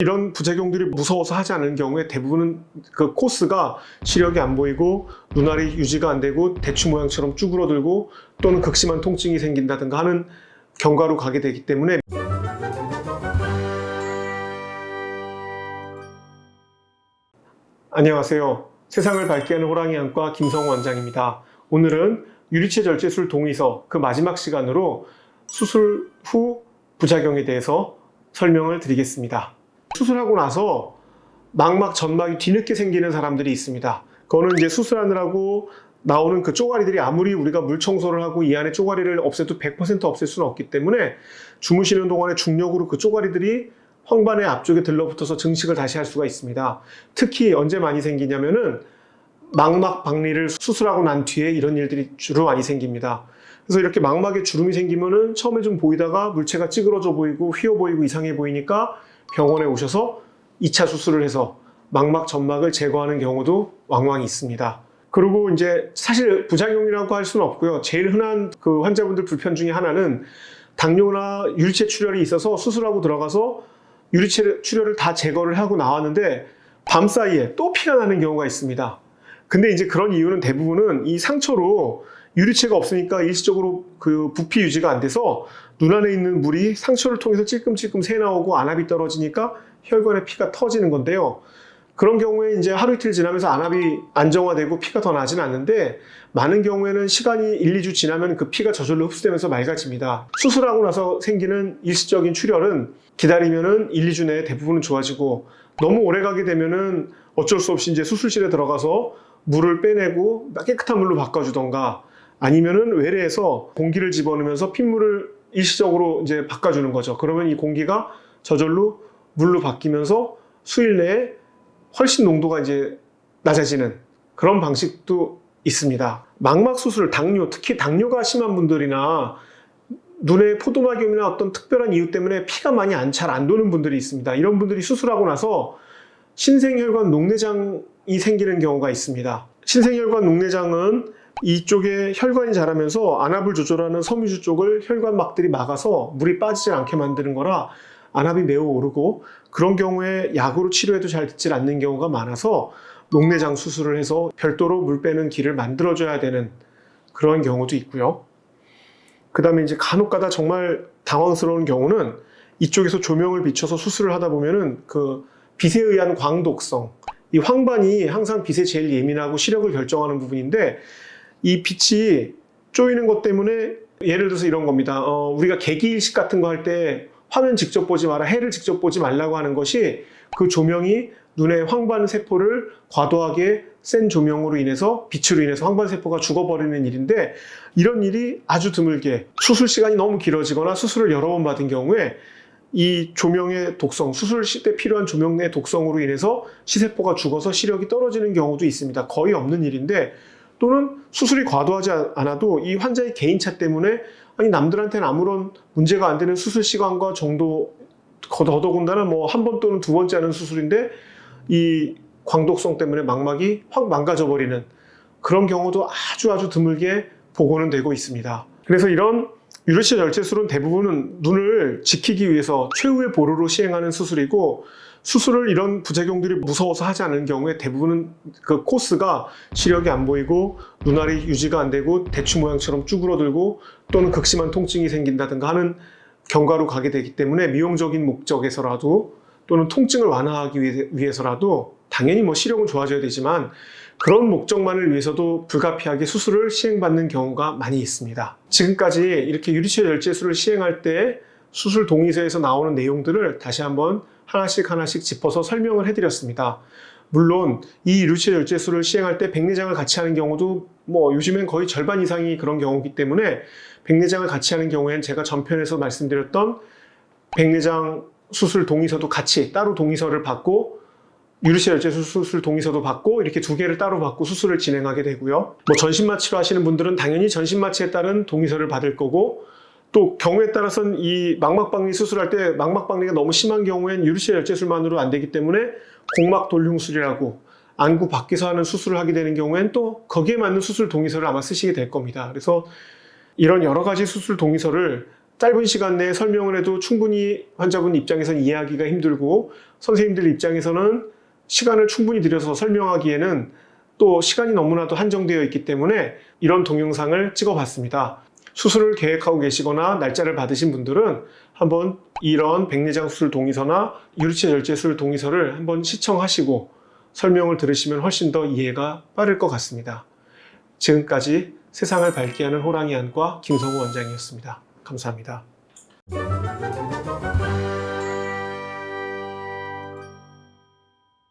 이런 부작용들이 무서워서 하지 않는 경우에 대부분은 그 코스가 시력이 안 보이고 눈알이 유지가 안 되고 대추 모양처럼 쭈그러들고 또는 극심한 통증이 생긴다든가 하는 경과로 가게 되기 때문에 안녕하세요. 세상을 밝게 하는 호랑이 안과 김성호 원장입니다. 오늘은 유리체 절제술 동의서 그 마지막 시간으로 수술 후 부작용에 대해서 설명을 드리겠습니다. 수술하고 나서 망막 전막이 뒤늦게 생기는 사람들이 있습니다. 그거는 이제 수술하느라고 나오는 그 쪼가리들이 아무리 우리가 물 청소를 하고 이 안에 쪼가리를 없애도 100% 없앨 수는 없기 때문에 주무시는 동안에 중력으로 그 쪼가리들이 황반의 앞쪽에 들러붙어서 증식을 다시 할 수가 있습니다. 특히 언제 많이 생기냐면은 망막 박리를 수술하고 난 뒤에 이런 일들이 주로 많이 생깁니다. 그래서 이렇게 망막에 주름이 생기면은 처음에 좀 보이다가 물체가 찌그러져 보이고 휘어 보이고 이상해 보이니까 병원에 오셔서 2차 수술을 해서 망막 점막을 제거하는 경우도 왕왕 있습니다. 그리고 이제 사실 부작용이라고 할 수는 없고요. 제일 흔한 그 환자분들 불편 중에 하나는 당뇨나 유리체 출혈이 있어서 수술하고 들어가서 유리체 출혈을 다 제거를 하고 나왔는데 밤 사이에 또 피가 나는 경우가 있습니다. 근데 이제 그런 이유는 대부분은 이 상처로 유리체가 없으니까 일시적으로 그 부피 유지가 안 돼서 눈 안에 있는 물이 상처를 통해서 찔끔찔끔 새 나오고 안압이 떨어지니까 혈관에 피가 터지는 건데요. 그런 경우에 이제 하루 이틀 지나면서 안압이 안정화되고 피가 더 나진 않는데 많은 경우에는 시간이 1, 2주 지나면 그 피가 저절로 흡수되면서 맑아집니다. 수술하고 나서 생기는 일시적인 출혈은 기다리면은 1, 2주 내에 대부분은 좋아지고 너무 오래 가게 되면은 어쩔 수 없이 이제 수술실에 들어가서 물을 빼내고 깨끗한 물로 바꿔주던가 아니면은 외래에서 공기를 집어넣으면서 핏물을 일시적으로 이제 바꿔주는 거죠. 그러면 이 공기가 저절로 물로 바뀌면서 수일 내에 훨씬 농도가 이제 낮아지는 그런 방식도 있습니다. 망막 수술, 당뇨, 특히 당뇨가 심한 분들이나 눈에 포도막염이나 어떤 특별한 이유 때문에 피가 많이 안 잘 안 도는 분들이 있습니다. 이런 분들이 수술하고 나서 신생혈관 녹내장이 생기는 경우가 있습니다. 신생혈관 녹내장은 이쪽에 혈관이 자라면서 안압을 조절하는 섬유주 쪽을 혈관막들이 막아서 물이 빠지지 않게 만드는 거라 안압이 매우 오르고 그런 경우에 약으로 치료해도 잘 듣질 않는 경우가 많아서 녹내장 수술을 해서 별도로 물 빼는 길을 만들어줘야 되는 그런 경우도 있고요. 그 다음에 이제 간혹가다 정말 당황스러운 경우는 이쪽에서 조명을 비춰서 수술을 하다 보면은 그 빛에 의한 광독성, 이 황반이 항상 빛에 제일 예민하고 시력을 결정하는 부분인데 이 빛이 쪼이는 것 때문에 예를 들어서 이런 겁니다. 어, 우리가 개기일식 같은 거 할 때 화면 직접 보지 마라, 해를 직접 보지 말라고 하는 것이 그 조명이 눈의 황반 세포를 과도하게 센 조명으로 인해서 빛으로 인해서 황반 세포가 죽어버리는 일인데 이런 일이 아주 드물게 수술 시간이 너무 길어지거나 수술을 여러 번 받은 경우에 이 조명의 독성, 수술 때 필요한 조명 내 독성으로 인해서 시세포가 죽어서 시력이 떨어지는 경우도 있습니다. 거의 없는 일인데 또는 수술이 과도하지 않아도 이 환자의 개인차 때문에 아니 남들한테는 아무런 문제가 안 되는 수술 시간과 정도 더더군다나 뭐 한 번 또는 두 번째 하는 수술인데 이 광독성 때문에 망막이 확 망가져 버리는 그런 경우도 아주 아주 드물게 보고는 되고 있습니다. 그래서 이런 유리체 절제술은 대부분은 눈을 지키기 위해서 최후의 보루로 시행하는 수술이고 수술을 이런 부작용들이 무서워서 하지 않는 경우에 대부분은 그 코스가 시력이 안 보이고 눈알이 유지가 안 되고 대추 모양처럼 쭈그러들고 또는 극심한 통증이 생긴다든가 하는 경과로 가게 되기 때문에 미용적인 목적에서라도 또는 통증을 완화하기 위해- 위해서라도 당연히 뭐 시력은 좋아져야 되지만 그런 목적만을 위해서도 불가피하게 수술을 시행받는 경우가 많이 있습니다. 지금까지 이렇게 유리체 절제술을 시행할 때 수술 동의서에서 나오는 내용들을 다시 한번 하나씩 하나씩 짚어서 설명을 해드렸습니다. 물론 이 유리체 절제술을 시행할 때 백내장을 같이 하는 경우도 뭐 요즘엔 거의 절반 이상이 그런 경우이기 때문에 백내장을 같이 하는 경우엔 제가 전편에서 말씀드렸던 백내장 수술 동의서도 같이 따로 동의서를 받고 유리체 절제 수술 동의서도 받고 이렇게 두 개를 따로 받고 수술을 진행하게 되고요. 뭐 전신마취로 하시는 분들은 당연히 전신마취에 따른 동의서를 받을 거고 또 경우에 따라서는 이 망막박리 수술할 때 망막박리가 너무 심한 경우엔 유리체 절제술만으로 안 되기 때문에 공막 돌흉술이라고 안구 밖에서 하는 수술을 하게 되는 경우엔 또 거기에 맞는 수술 동의서를 아마 쓰시게 될 겁니다. 그래서 이런 여러 가지 수술 동의서를 짧은 시간 내에 설명을 해도 충분히 환자분 입장에서는 이해하기가 힘들고 선생님들 입장에서는 시간을 충분히 들여서 설명하기에는 또 시간이 너무나도 한정되어 있기 때문에 이런 동영상을 찍어봤습니다. 수술을 계획하고 계시거나 날짜를 받으신 분들은 한번 이런 백내장 수술 동의서나 유리체 절제 수술 동의서를 한번 시청하시고 설명을 들으시면 훨씬 더 이해가 빠를 것 같습니다. 지금까지 세상을 밝게 하는 호랑이 안과 김성우 원장이었습니다. 감사합니다.